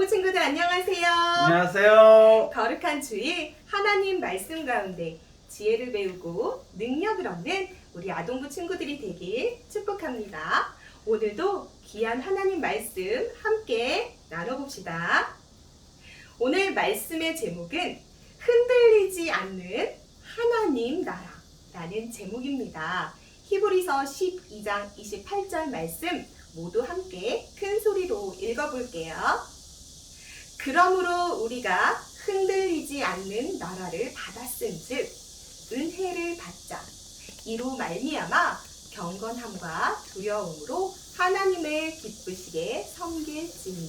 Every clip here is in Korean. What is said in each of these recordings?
영구 친구들 안녕하세요. 안녕하세요. 거룩한 주일 하나님 말씀 가운데 지혜를 배우고 능력을 얻는 우리 아동부 친구들이 되길 축복합니다. 오늘도 귀한 하나님 말씀 함께 나눠봅시다. 오늘 말씀의 제목은 흔들리지 않는 하나님 나라라는 제목입니다. 히브리서 12장 28절 말씀 모두 함께 큰 소리로 읽어볼게요. 그러므로 우리가 흔들리지 않는 나라를 받았은즉 은혜를 받자 이로 말미암아 경건함과 두려움으로 하나님을 기쁘시게 섬길지니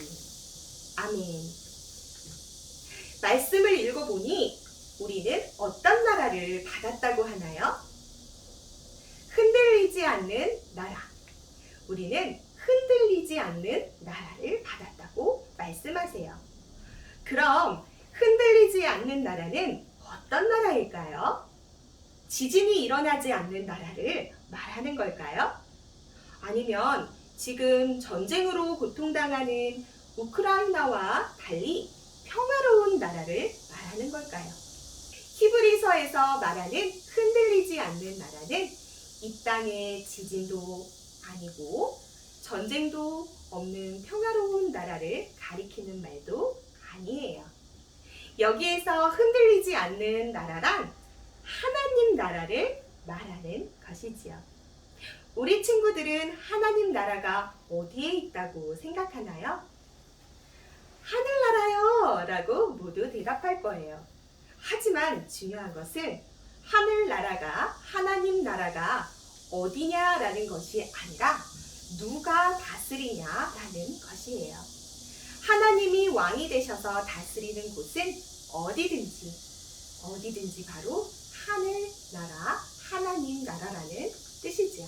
아멘. 말씀을 읽어보니 우리는 어떤 나라를 받았다고 하나요? 흔들리지 않는 나라. 우리는 흔들리지 않는 나라를 받았다고 말씀하세요. 그럼 흔들리지 않는 나라는 어떤 나라일까요? 지진이 일어나지 않는 나라를 말하는 걸까요? 아니면 지금 전쟁으로 고통당하는 우크라이나와 달리 평화로운 나라를 말하는 걸까요? 히브리서에서 말하는 흔들리지 않는 나라는 이 땅의 지진도 아니고 전쟁도 없는 평화로운 나라를 가리키는 말도 아니에요. 여기에서 흔들리지 않는 나라란 하나님 나라를 말하는 것이지요. 우리 친구들은 하나님 나라가 어디에 있다고 생각하나요? 하늘나라요! 라고 모두 대답할 거예요. 하지만 중요한 것은 하늘나라가, 하나님 나라가 어디냐라는 것이 아니라 누가 다스리냐라는 것이에요. 하나님이 왕이 되셔서 다스리는 곳은 어디든지, 어디든지 바로 하늘나라, 하나님 나라라는 뜻이지요.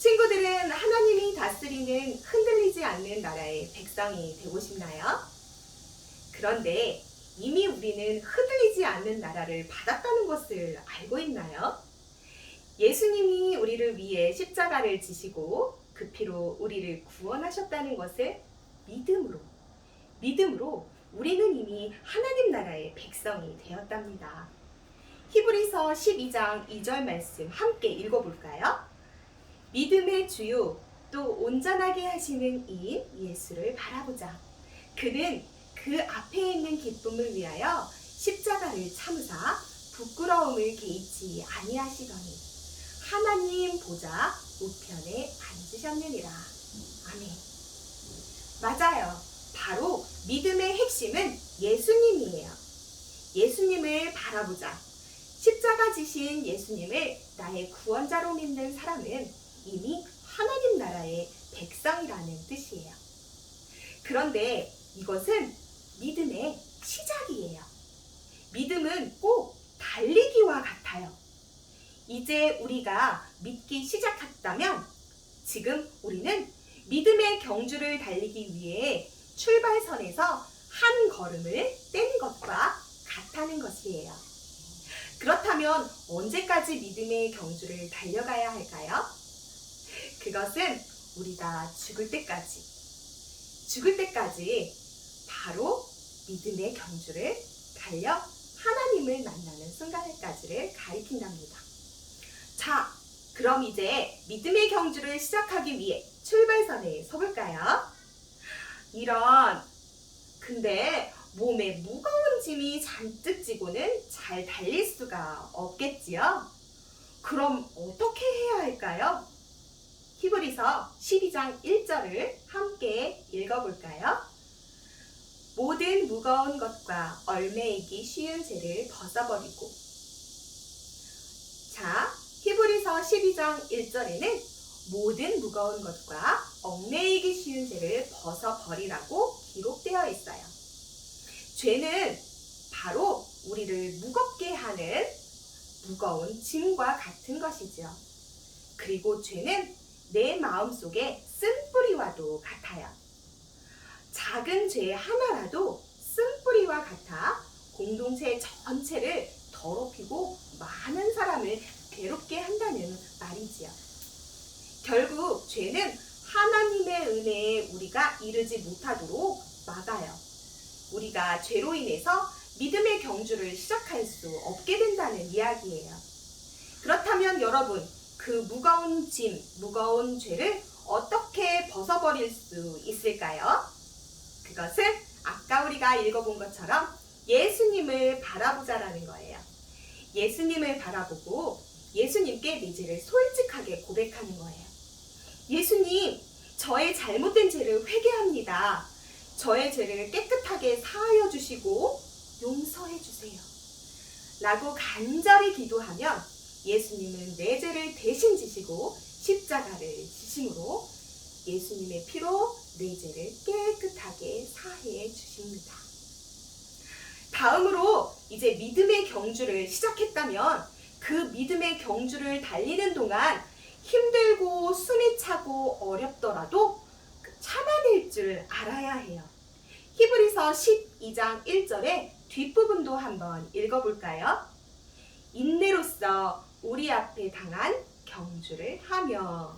친구들은 하나님이 다스리는 흔들리지 않는 나라의 백성이 되고 싶나요? 그런데 이미 우리는 흔들리지 않는 나라를 받았다는 것을 알고 있나요? 예수님이 우리를 위해 십자가를 지시고 그 피로 우리를 구원하셨다는 것을 믿음으로, 믿음으로 우리는 이미 하나님 나라의 백성이 되었답니다. 히브리서 12장 2절 말씀 함께 읽어볼까요? 믿음의 주요 또 온전하게 하시는 이인 예수를 바라보자. 그는 그 앞에 있는 기쁨을 위하여 십자가를 참으사 부끄러움을 개의치 아니하시더니 하나님 보좌 우편에 앉으셨느니라. 아멘. 맞아요. 바로 믿음의 핵심은 예수님이에요. 예수님을 바라보자. 십자가 지신 예수님을 나의 구원자로 믿는 사람은 이미 하나님 나라의 백성이라는 뜻이에요. 그런데 이것은 믿음의 시작이에요. 믿음은 꼭 달리기와 같아요. 이제 우리가 믿기 시작했다면 지금 우리는 믿음의 경주를 달리기 위해 출발선에서 한 걸음을 뗀 것과 같다는 것이에요. 그렇다면 언제까지 믿음의 경주를 달려가야 할까요? 그것은 우리가 죽을 때까지, 죽을 때까지 바로 믿음의 경주를 달려 하나님을 만나는 순간까지를 가리킨답니다. 자, 그럼 이제 믿음의 경주를 시작하기 위해 출발선에 서볼까요? 이런, 근데 몸에 무거운 짐이 잔뜩 지고는 잘 달릴 수가 없겠지요? 그럼 어떻게 해야 할까요? 히브리서 12장 1절을 함께 읽어볼까요? 모든 무거운 것과 얼매이기 쉬운 죄를 벗어버리고 자, 히브리서 12장 1절에는 모든 무거운 것과 얽매이기 쉬운 죄를 벗어버리라고 기록되어 있어요. 죄는 바로 우리를 무겁게 하는 무거운 짐과 같은 것이죠. 그리고 죄는 내 마음 속에 쓴뿌리와도 같아요. 작은 죄 하나라도 쓴뿌리와 같아 공동체 전체를 더럽히고 많은 사람을 괴롭게 한다는 말이지요. 결국 죄는 하나님의 은혜에 우리가 이르지 못하도록 막아요. 우리가 죄로 인해서 믿음의 경주를 시작할 수 없게 된다는 이야기예요. 그렇다면 여러분, 그 무거운 짐, 무거운 죄를 어떻게 벗어버릴 수 있을까요? 그것은 아까 우리가 읽어본 것처럼 예수님을 바라보자라는 거예요. 예수님을 바라보고 예수님께 내 죄를 솔직하게 고백하는 거예요. 예수님, 저의 잘못된 죄를 회개합니다. 저의 죄를 깨끗하게 사하여 주시고 용서해 주세요. 라고 간절히 기도하면 예수님은 내 죄를 대신 지시고 십자가를 지심으로 예수님의 피로 내 죄를 깨끗하게 사해 주십니다. 다음으로 이제 믿음의 경주를 시작했다면 그 믿음의 경주를 달리는 동안 힘들고 숨이 차고 어렵더라도 그 참아낼 줄 알아야 해요. 히브리서 12장 1절의 뒷부분도 한번 읽어볼까요? 인내로서 우리 앞에 당한 경주를 하며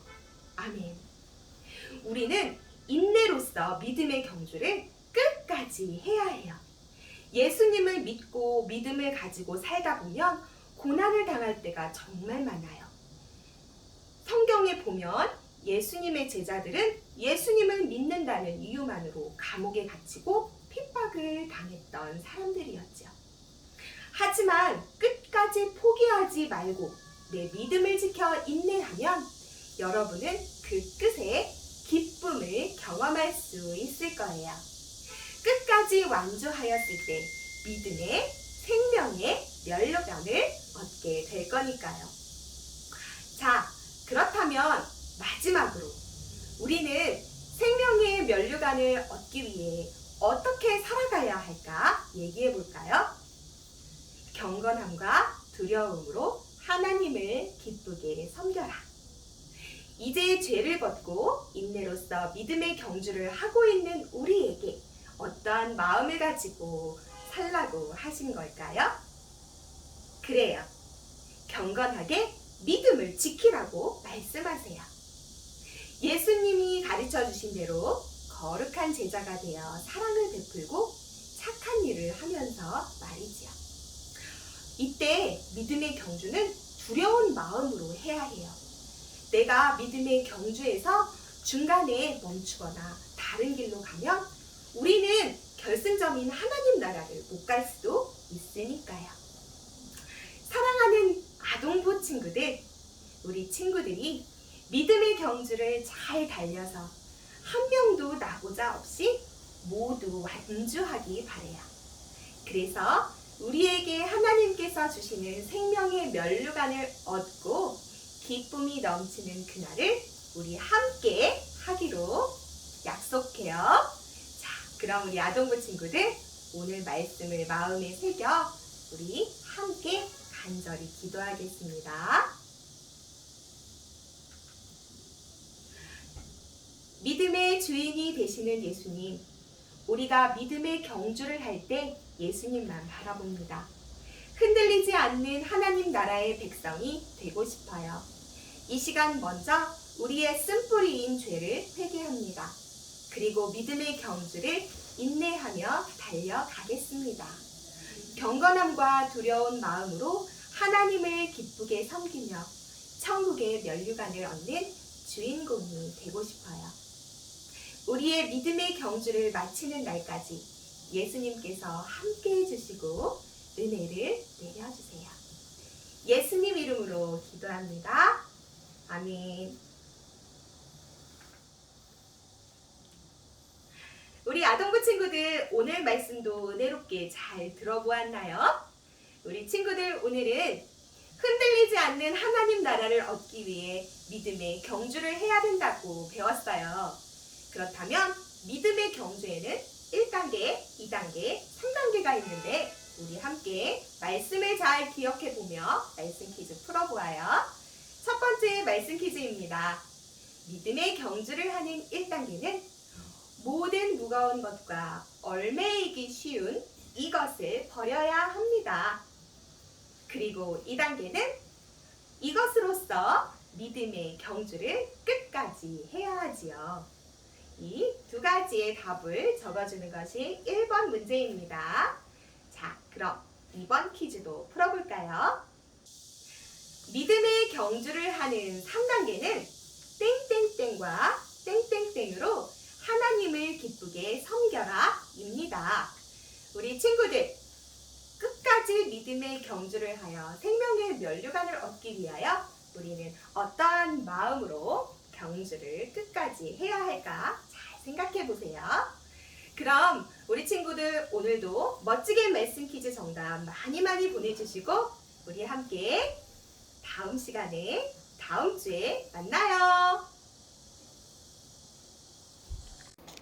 아멘. 우리는 인내로서 믿음의 경주를 끝까지 해야 해요. 예수님을 믿고 믿음을 가지고 살다 보면 고난을 당할 때가 정말 많아요. 성경에 보면 예수님의 제자들은 예수님을 믿는다는 이유만으로 감옥에 갇히고 핍박을 당했던 사람들이었죠. 하지만 끝까지 포기하지 말고 내 믿음을 지켜 인내하면 여러분은 그 끝에 기쁨을 경험할 수 있을 거예요. 끝까지 완주하였을 때 믿음의 생명의 면류관을 얻게 될 거니까요. 자, 그렇다면 마지막으로 우리는 생명의 면류관을 얻기 위해 어떻게 살아가야 할까 얘기해 볼까요? 경건함과 두려움으로 하나님을 기쁘게 섬겨라. 이제 죄를 벗고 인내로서 믿음의 경주를 하고 있는 우리에게 어떠한 마음을 가지고 살라고 하신 걸까요? 그래요. 경건하게 믿음을 지키라고 말씀하세요. 예수님이 가르쳐 주신 대로 거룩한 제자가 되어 사랑을 베풀고 착한 일을 하면서 말이지요. 이때 믿음의 경주는 두려운 마음으로 해야 해요. 내가 믿음의 경주에서 중간에 멈추거나 다른 길로 가면 우리는 결승점인 하나님 나라를 못 갈 수도 있으니까요. 아동부 친구들, 우리 친구들이 믿음의 경주를 잘 달려서 한 명도 나고자 없이 모두 완주하기 바래요. 그래서 우리에게 하나님께서 주시는 생명의 면류관을 얻고 기쁨이 넘치는 그날을 우리 함께 하기로 약속해요. 자, 그럼 우리 아동부 친구들 오늘 말씀을 마음에 새겨 우리 함께 간절히 기도하겠습니다. 믿음의 주인이 되시는 예수님, 우리가 믿음의 경주를 할 때 예수님만 바라봅니다. 흔들리지 않는 하나님 나라의 백성이 되고 싶어요. 이 시간 먼저 우리의 쓴뿌리인 죄를 회개합니다. 그리고 믿음의 경주를 인내하며 달려가겠습니다. 경건함과 두려운 마음으로 하나님을 기쁘게 섬기며 천국의 면류관을 얻는 주인공이 되고 싶어요. 우리의 믿음의 경주를 마치는 날까지 예수님께서 함께 해주시고 은혜를 내려주세요. 예수님 이름으로 기도합니다. 아멘. 우리 아동부 친구들 오늘 말씀도 은혜롭게 잘 들어보았나요? 우리 친구들 오늘은 흔들리지 않는 하나님 나라를 얻기 위해 믿음의 경주를 해야 된다고 배웠어요. 그렇다면 믿음의 경주에는 1단계, 2단계, 3단계가 있는데 우리 함께 말씀을 잘 기억해 보며 말씀 퀴즈 풀어보아요. 첫 번째 말씀 퀴즈입니다. 믿음의 경주를 하는 1단계는 모든 무거운 것과 얼매이기 쉬운 이것을 버려야 합니다. 그리고 2단계는 이것으로서 믿음의 경주를 끝까지 해야 하지요. 이 두 가지의 답을 적어주는 것이 1번 문제입니다. 자, 그럼 이번 퀴즈도 풀어볼까요? 믿음의 경주를 하는 3단계는 땡땡땡과 땡땡땡으로 하나님을 기쁘게 섬겨라 입니다. 우리 친구들, 끝까지 믿음의 경주를 하여 생명의 면류관을 얻기 위하여 우리는 어떠한 마음으로 경주를 끝까지 해야 할까 잘 생각해 보세요. 그럼 우리 친구들 오늘도 멋지게 말씀 퀴즈 정답 많이 많이 보내주시고 우리 함께 다음 시간에 다음 주에 만나요.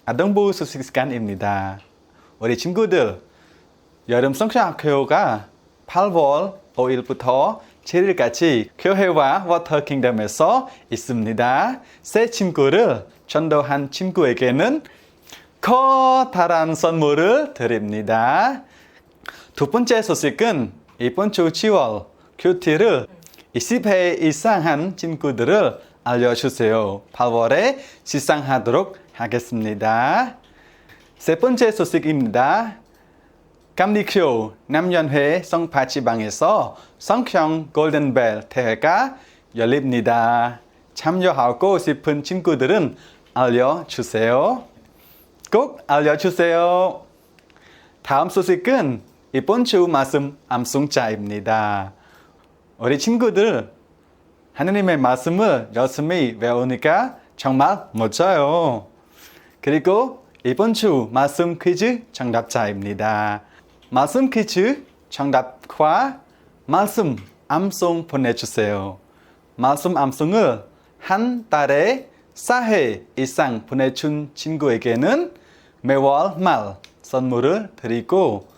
아동보호 소식 시간입니다. 우리 친구들, 여름 성장학교가 8월 5일부터 7일까지 교회와 워터킹덤에서 있습니다. 새 친구를 전도한 친구에게는 커다란 선물을 드립니다. 두 번째 소식은 이번 주 10월 큐티를 20회 이상한 친구들을 알려주세요. 8월에 시상하도록 하겠습니다. 세 번째 소식입니다. 감리교 남연회 성파치방에서 성형 골든벨 대회가 열립니다. 참여하고 싶은 친구들은 알려주세요. 꼭 알려주세요. 다음 소식은 이번 주 말씀 암송자입니다. 우리 친구들 하느님의 말씀을 열심히 외우니까 정말 멋져요. 그리고 이번 주 말씀 퀴즈 정답자입니다. 말씀 퀴즈 정답과 말씀 암송 보내주세요. 말씀 암송을 한 달에 4회 이상 보내준 친구에게는 매월 말 선물을 드리고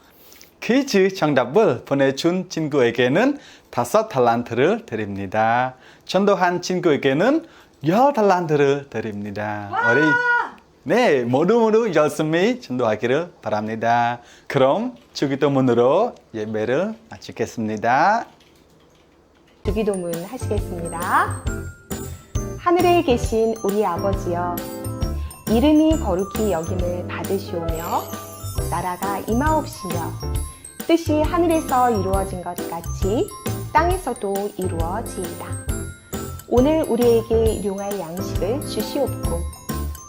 퀴즈 정답을 보내준 친구에게는 다섯 달란트를 드립니다. 전도한 친구에게는 열 달란트를 드립니다. 우리 네 모두 모두 열심히 전도하기를 바랍니다. 그럼 주기도문으로 예배를 마치겠습니다. 주기도문 하시겠습니다. 하늘에 계신 우리 아버지여, 이름이 거룩히 여김을 받으시오며, 나라가 임하옵시며, 뜻이 하늘에서 이루어진 것 같이 땅에서도 이루어지이다. 오늘 우리에게 일용할 양식을 주시옵고,